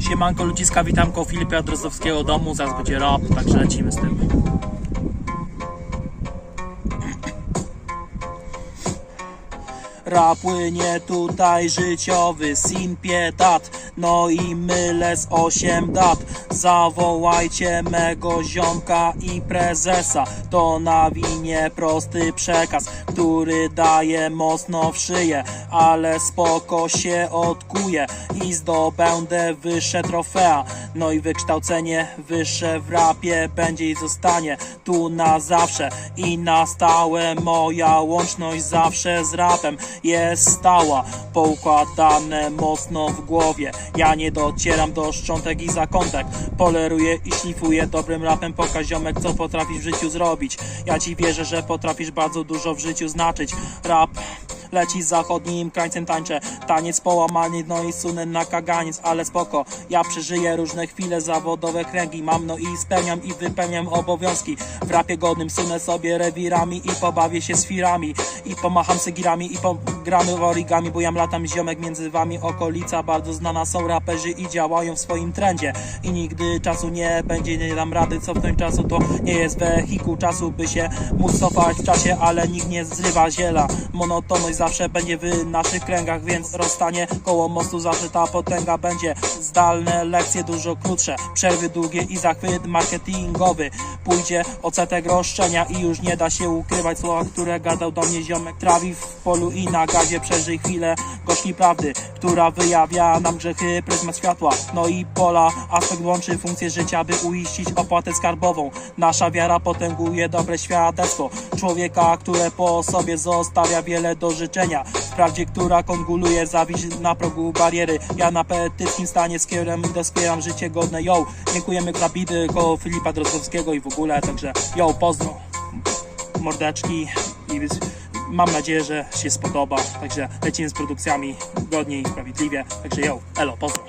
Siemanko ludziska, witamko Filipa Drozdowskiego domu, zaraz będzie rap, także lecimy z tym. Rap płynie tutaj życiowy simpietat No i mylę z 8 dat. Zawołajcie mego ziomka i prezesa To na winie prosty przekaz Który daje mocno w szyję Ale spoko się odkuje I zdobędę wyższe trofea. No i wykształcenie wyższe w rapie Będzie i zostanie tu na zawsze. I na stałe moja łączność zawsze z rapem jest stała. Poukładane mocno w głowie. Ja nie docieram do szczątek i zakątek. Poleruję i szlifuję dobrym rapem. Pokaż ziomek co potrafisz w życiu zrobić. Ja ci wierzę, że potrafisz bardzo dużo w życiu znaczyć Rap Leci zachodnim krańcem tańczę Taniec połamany, no i sunę na kaganiec Ale spoko, ja przeżyję różne chwile Zawodowe kręgi. Mam, no i spełniam I wypełniam obowiązki. W rapie godnym sunę sobie rewirami I pobawię się z firami. I pomacham segirami I pogramy w origami Bo ja latam ziomek między wami. Okolica bardzo znana są raperzy I działają w swoim trendzie. I nigdy czasu nie będzie Nie dam rady cofnąć czasu. To nie jest wehikuł czasu By się móc cofać w czasie Ale nikt nie zrywa ziela. Monotonność zawsze będzie w naszych kręgach Więc rozstanie koło mostu Zawsze ta potęga będzie. Zdalne lekcje dużo krótsze Przerwy długie i zachwyt marketingowy. Pójdzie odsetek roszczenia I już nie da się ukrywać Słowa, które gadał do mnie ziomek. Trawi w polu i na gazie Przeżyj chwilę gorzkiej prawdy Która wyjawia nam grzechy pryzmat światła. No i pola aspekt łączy funkcję życia By uiścić opłatę skarbową. Nasza wiara potęguje dobre świadectwo Człowieka, które po sobie zostawia wiele do życzenia Wprawdzie, która konguluje zawiść na progu bariery Ja na petyckim stanie i doskieram życie godne Yo, dziękujemy za bidy koło Filipa Drozdowskiego i w ogóle Także yo, pozdro mordeczki i mam nadzieję, że się spodoba. Także lecimy z produkcjami godnie i sprawiedliwie. Także yo, elo, pozdro.